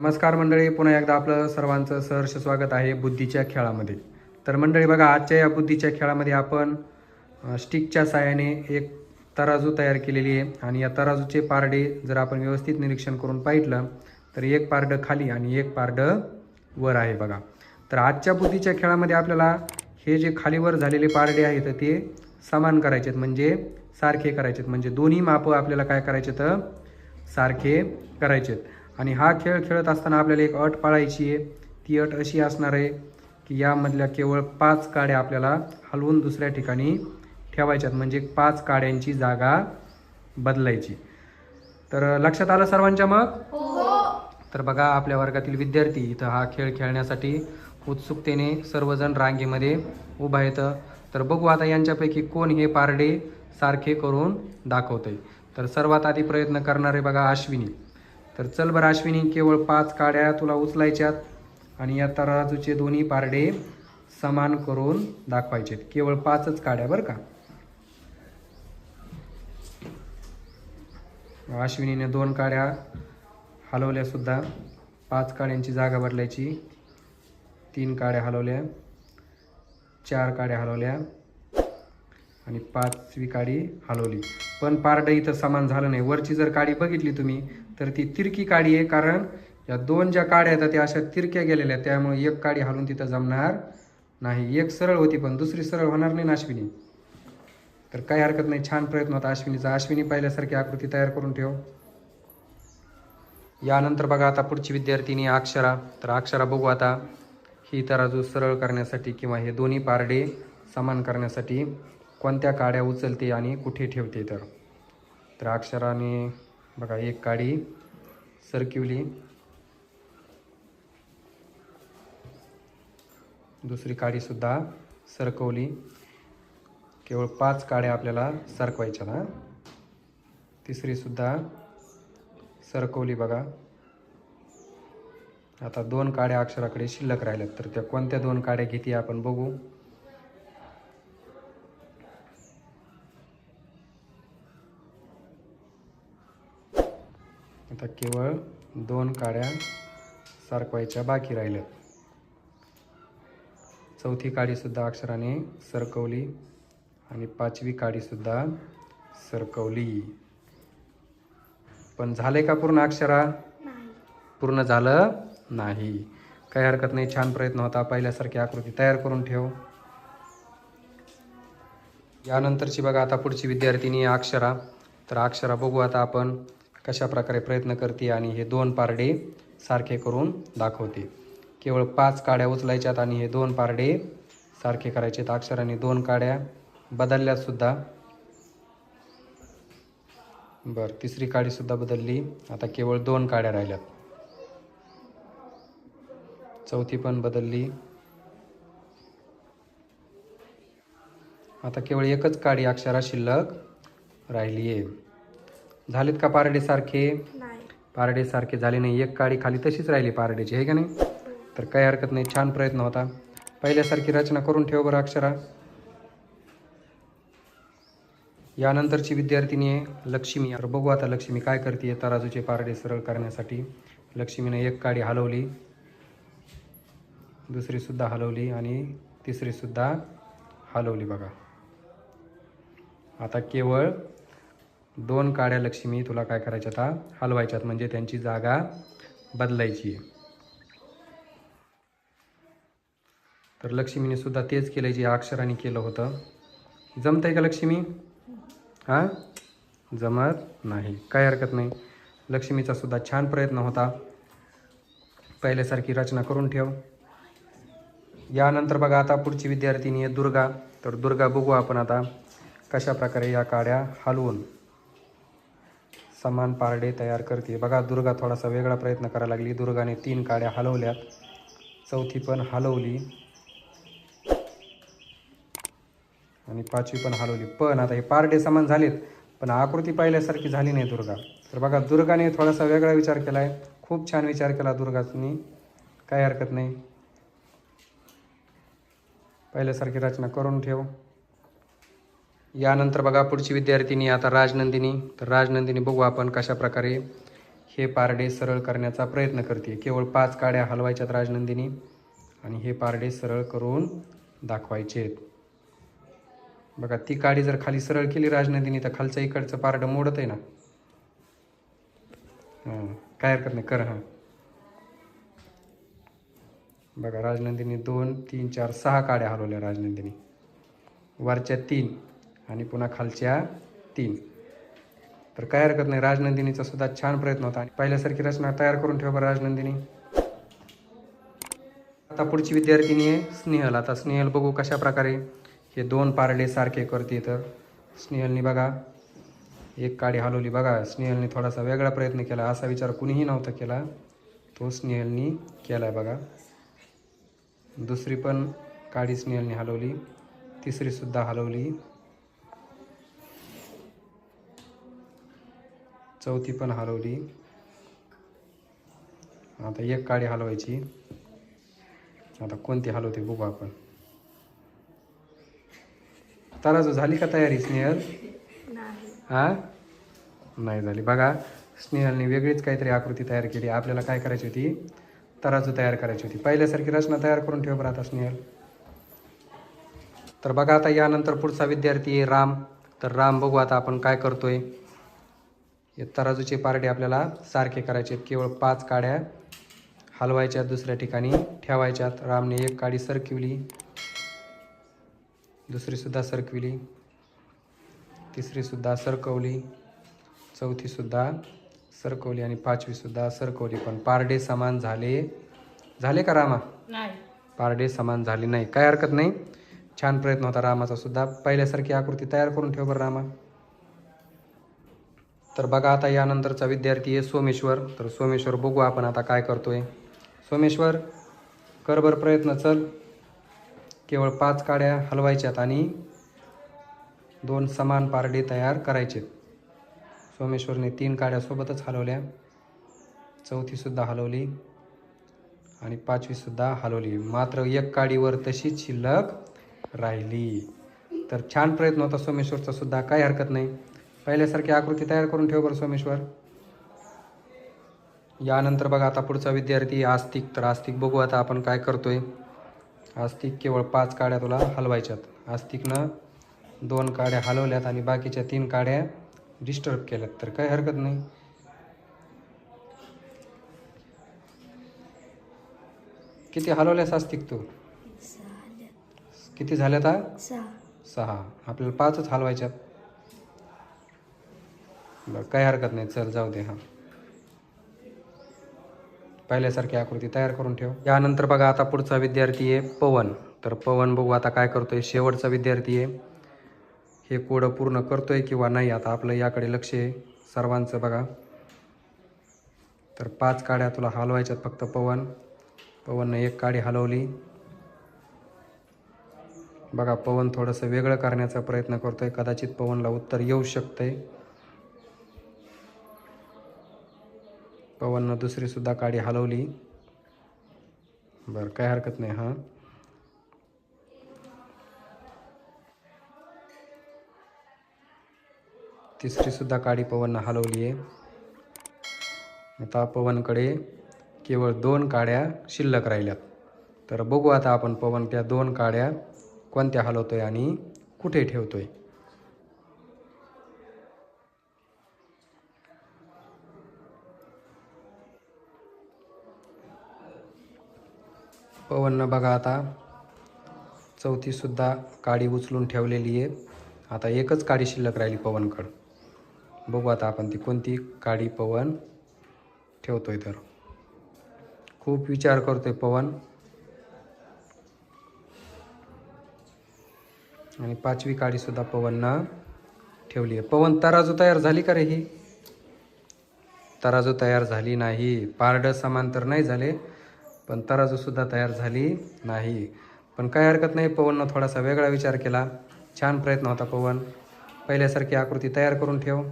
नमस्कार मंडळी पुन्हा एकदा आपलं सर्वांचं सहर्ष स्वागत आहे बुद्धीच्या खेळामध्ये. तर मंडळी बघा आजच्या या बुद्धीच्या खेळामध्ये आपण स्टिकच्या साह्याने एक तराजू तयार केलेली आहे आणि या तराजूचे पारडे जर आपण व्यवस्थित निरीक्षण करून पाहिलं तर एक पारडं खाली आणि एक पारडं वर आहे बघा. तर आजच्या बुद्धीच्या खेळामध्ये आपल्याला हे जे खालीवर झालेले पारडे आहेत ते समान करायचे म्हणजे सारखे करायचेत. म्हणजे दोन्ही मापं आपल्याला काय करायचे तर सारखे करायचे आणि हा खेळ खेळत असताना आपल्याला एक अट पाळायची आहे. ती अट अशी असणार आहे की यामधल्या केवळ पाच काड्या आपल्याला हलवून दुसऱ्या ठिकाणी ठेवायच्यात. म्हणजे पाच काड्यांची जागा बदलायची. तर लक्षात आलं सर्वांच्या मग? तर बघा आपल्या वर्गातील विद्यार्थी इथं हा खेळ खेळण्यासाठी उत्सुकतेने सर्वजण रांगेमध्ये उभा येतं तर बघू आता यांच्यापैकी कोण हे पारडे सारखे करून दाखवतंय. तर सर्वात आधी प्रयत्न करणारे बघा अश्विनी. तर चल बरं अश्विनी केवळ पाच काड्या तुला उचलायच्यात आणि या तराजूचे दोन्ही पारडे समान करून दाखवायचे केवळ पाचच काड्या बरं का? अश्विनीने दोन काड्या हलवल्या सुद्धा. पाच काड्यांची जागा बदलायची. तीन काड्या हलवल्या. चार काड्या हलवल्या. आणि पाचवी काडी हलवली. पण पारडं इथं समान झालं नाही. वरची जर काडी बघितली तुम्ही तर ती तिरकी काडी आहे कारण या दोन ज्या काड्या आहेत त्या अशा तिरक्या गेलेल्या आहेत. त्यामुळे एक काडी हालून तिथं जमणार नाही. एक सरळ होती पण दुसरी सरळ होणार नाही ना अश्विनी. तर काही हरकत नाही छान प्रयत्न होता अश्विनीचा. अश्विनी पाहिल्यासारखी आकृती तयार करून ठेव. यानंतर बघा आता पुढची विद्यार्थिनी अक्षरा. तर अक्षरा बघू आता. ही तराजू सरळ करण्यासाठी किंवा हे दोन्ही पारडे समान करण्यासाठी कोणत्या काड्या उचलते आणि कुठे ठेवते तर. तर अक्षराने बघा एक काडी सरकिवली दुसरी काडीसुद्धा सरकवली केवळ पाच काड्या आपल्याला सरकवायच्या ना? तिसरीसुद्धा सरकवली बघा. आता दोन काड्या अक्षराकडे शिल्लक राहिल्यात तर त्या कोणत्या दोन काड्या घेते आपण बघू? आता केवळ दोन काड्या सरकवायच्या बाकी राहिल्यात. चौथी काडीसुद्धा अक्षराने सरकवली आणि पाचवी काडीसुद्धा सरकवली. पण झाले का पूर्ण अक्षरा? पूर्ण झालं नाही. काही हरकत नाही छान प्रयत्न होता. पहिल्यासारखी आकृती तयार करून ठेव. यानंतरची बघा आता पुढची विद्यार्थिनी अक्षरा. तर अक्षरा बघू आता आपण. कशा प्रकारे प्रयत्न करते आणि हे दोन पारडे सारखे करून दाखवते. केवळ पाच काड्या उचलायच्यात आणि हे दोन पारडे सारखे करायचे आहेत अक्षराने दोन काड्या बदलल्यासुद्धा बरं बर तिसरी काडीसुद्धा बदलली. आता केवळ दोन काड्या राहिल्यात. चौथी पण बदलली. आता केवळ एकच काडी अक्षरा शिल्लक राहिली आहे झालेत का पारडे सारखे? नाही. पारडे सारखे झाले नाही. एक काडी खाली तशीच राहिली पारडेची आहे का नाही? तर काही हरकत नाही. छान प्रयत्न होता. पहिल्यासारखी रचना करून ठेव बरं अक्षरा. यानंतरची विद्यार्थिनी आहे लक्ष्मी. तर बघू आता लक्ष्मी काय करते तराजूचे पारडे सरळ करण्यासाठी. लक्ष्मीने एक काडी हलवली. दुसरीसुद्धा हलवली आणि तिसरीसुद्धा हलवली बघा. आता केवळ दोन काड्या लक्ष्मी तुला काय करायच्या आता हलवायच्यात. म्हणजे त्यांची जागा बदलायची आहे. तर लक्ष्मीने सुद्धा तेच केलं जे अक्षराने केलं होतं. जमतंय का लक्ष्मी? हां? जमत नाही. काय हरकत नाही. लक्ष्मीचा सुद्धा छान प्रयत्न होता. पहिल्यासारखी रचना करून ठेव. यानंतर बघा आता पुढची विद्यार्थिनी आहे दुर्गा. तर दुर्गा बघू आपण आता कशा प्रकारे या काड्या हलवून. समान पारडे तयार करते. बघा दुर्गा थोडासा वेगळा प्रयत्न करायला लागली. दुर्गाने तीन काड्या हलवल्यात. चौथी पण हलवली. आणि पाचवी पण हलवली. पण आता हे पारडे समान झालेत पण आकृती पाहिल्यासारखी झाली नाही दुर्गा. तर बघा दुर्गाने थोडासा वेगळा विचार केला आहे खूप छान विचार केला दुर्गानी. काही हरकत नाही. पहिल्यासारखी रचना करून ठेव. यानंतर बघा पुढची विद्यार्थिनी आता राजनंदिनी. तर राजनंदिनी बघू आपण कशा प्रकारे हे पारडे सरळ करण्याचा प्रयत्न करते. केवळ पाच काड्या हलवायच्यात राजनंदिनी आणि हे पारडे सरळ करून दाखवायचे. बघा ती काडी जर खाली सरळ केली राजनंदिनी तर खालचं इकडचं पारडं मोडत आहे ना? हां काय हरकत नाही कर हां. बघा राजनंदिनी दोन तीन चार सहा काड्या हलवल्या राजनंदिनी. वरच्या तीन. आणि पुन्हा खालच्या तीन. तर काय हरकत नाही राजनंदिनीचा सुद्धा छान प्रयत्न होता. आणि पहिल्यासारखी रचना तयार करून ठेवा बरं राजनंदिनी. आता पुढची विद्यार्थिनी आहे स्नेहल. आता स्नेहल बघू कशा प्रकारे हे दोन पारडे सारखे करते तर. स्नेहलनी बघा एक काडी हलवली बघा. स्नेहलने थोडासा वेगळा प्रयत्न केला. असा विचार कुणीही नव्हता केला. तो स्नेहलनी केला आहे बघा. दुसरी पण काडी स्नेहलनी हलवली. तिसरीसुद्धा हलवली. चौथी पण हलवली आता एक काडी हलवायची. आता कोणती हलवते बघू आपण. तराजू झाली का तयारी स्नेहल? नाही. हा? नाही झाली. बघा स्नेहलने वेगळीच काहीतरी आकृती तयार केली. आपल्याला काय करायची होती? तराजू तयार करायची होती. पहिल्यासारखी रचना तयार करून ठेव बरं आता स्नेहल. तर बघा आता यानंतर पुढचा विद्यार्थी आहे राम. तर राम बघू आता आपण काय करतोय. तराजूचे पारडे आपल्याला सारखे करायचे आहेत. केवळ पाच काड्या हलवायच्या दुसऱ्या ठिकाणी ठेवायच्यात. रामने एक काडी सरकिवली दुसरीसुद्धा सरकविली तिसरीसुद्धा सरकवली चौथीसुद्धा सरकवली आणि पाचवीसुद्धा सरकवली. पण पारडे समान झाले. झाले का रामा? नाही. पारडे समान झाले नाही. काय हरकत नाही. छान प्रयत्न होता रामाचा सुद्धा. पहिल्यासारखी आकृती तयार करून ठेव बरं रामा. तर बघा आता यानंतरचा विद्यार्थी आहे सोमेश्वर. तर सोमेश्वर बघू आपण आता काय करतोय. सोमेश्वर कर प्रयत्न चल. केवळ पाच काड्या हलवायच्यात आणि दोन समान पारडे तयार करायचे सोमेश्वरने तीन काड्यासोबतच हलवल्या. चौथीसुद्धा हलवली आणि पाचवीसुद्धा हलवली. मात्र एक काडीवर तशीच शिल्लक राहिली. तर छान प्रयत्न होता सोमेश्वरचा सुद्धा काही हरकत नाही. पहिल्यासारखी आकृती तयार करून ठेव बरं सोमेश्वर. यानंतर बघा आता पुढचा विद्यार्थी आस्तिक. तर आस्तिक बघू आता आपण काय करतोय. आस्तिक केवळ पाच काड्या तुला हलवायच्यात. आस्तिकनं दोन काड्या हलवल्यात आणि बाकीच्या तीन काड्या डिस्टर्ब केल्यात. तर काही हरकत नाही. किती हलवल्यास आस्तिक तू? किती झाल्यात सहा. आपल्याला पाचच हलवायच्यात. बरं काही हरकत नाही चल जाऊ दे हां. पहिल्यासारखी आकृती तयार करून ठेव. यानंतर बघा आता पुढचा विद्यार्थी आहे पवन. तर पवन बघू आता काय करतोय. शेवटचा विद्यार्थी आहे. हे कोडं पूर्ण करतोय किंवा नाही आता आपलं याकडे लक्ष आहे. सर्वांचं बघा. तर पाच काड्या तुला हलवायच्यात फक्त पवन. पवननं एक काडी हलवली. बघा पवन थोडंसं वेगळं करण्याचा प्रयत्न करतोय. कदाचित पवनला उत्तर येऊ शकतंय. पवननं दुसरीसुद्धा काडी हलवली. बरं काय हरकत नाही हां. तिसरीसुद्धा काडी पवननं हलवली आहे आता पवनकडे केवळ दोन काड्या शिल्लक राहिल्यात. तर बघू आता आपण पवन त्या दोन काड्या कोणत्या हलवतो आहे आणि कुठे ठेवतो आहे पवननं बघा आता. चौथीसुद्धा काडी उचलून ठेवलेली आहे. आता एकच काडी शिल्लक राहिली पवनकडं. बघू आता आपण ती कोणती काडी पवन ठेवतोय तर. खूप विचार करतोय पवन. आणि पाचवी काडीसुद्धा पवननं ठेवली आहे. पवन तराजू तयार झाली का रे ही? तराजू तयार झाली नाही. पारडं समांतर नाही झाले. पण तराजूसुद्धा तयार झाली नाही. पण काय हरकत नाही पवननं थोडासा वेगळा विचार केला. छान प्रयत्न होता पवन. पहिल्यासारखी आकृती तयार करून ठेव.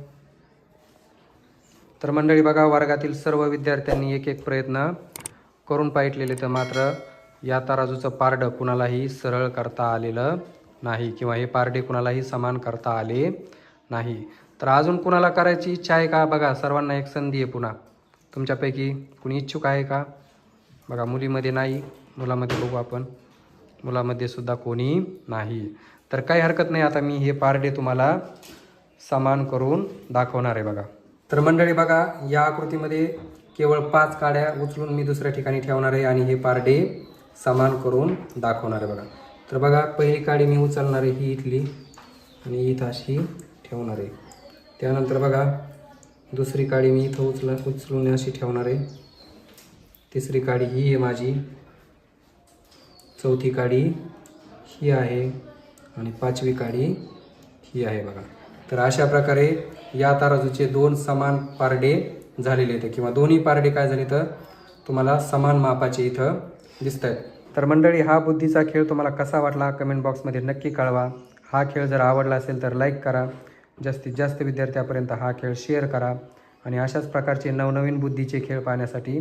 तर मंडळी बघा वर्गातील सर्व विद्यार्थ्यांनी एक एक प्रयत्न करून पाहिटलेले तर मात्र या तराजूचं पारडं कुणालाही सरळ करता आलेलं नाही किंवा हे पारडे कुणालाही समान करता आले नाही. तर अजून कुणाला करायची इच्छा आहे का? बघा सर्वांना एक संधी आहे पुन्हा. तुमच्यापैकी कुणी इच्छुक आहे का? बघा मुलीमध्ये नाही मुलामध्ये बघू आपण. मुलामध्ये सुद्धा कोणी नाही. तर काही हरकत नाही आता मी हे पारडे तुम्हाला समान करून दाखवणार आहे बघा. तर मंडळी बघा या आकृतीमध्ये केवळ पाच काड्या उचलून मी दुसऱ्या ठिकाणी ठेवणार आहे आणि हे पारडे समान करून दाखवणार आहे बघा. तर बघा पहिली काडी मी उचलणार आहे ही इथली आणि इथं अशी ठेवणार आहे. त्यानंतर बघा दुसरी काडी मी इथं उचल उचलून अशी ठेवणार आहे. तिसरी काडी ही आहे माझी. चौथी काडी ही आहे आणि पाचवी काडी ही आहे बघा. तर अशा प्रकारे या ताराजूचे दोन समान पारडे झालेले आहेत. किंवा दोन्ही पारडे काय झाले तर तुम्हाला समान मापाचे इथं दिसत आहेत तर मंडळी हा बुद्धीचा खेळ तुम्हाला कसा वाटला? कमेंट बॉक्समध्ये नक्की कळवा. हा खेळ जर आवडला असेल तर लाईक करा. जास्तीत जास्त विद्यार्थ्यापर्यंत हा खेळ शेअर करा. आणि अशाच प्रकारचे नवनवीन बुद्धीचे खेळ पाहण्यासाठी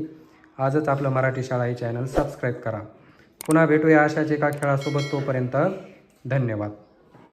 आजच आपलं मराठी शाळा हे चॅनल सबस्क्राईब करा. पुन्हा भेटूया अशाच एका खेळासोबत तोपर्यंत धन्यवाद.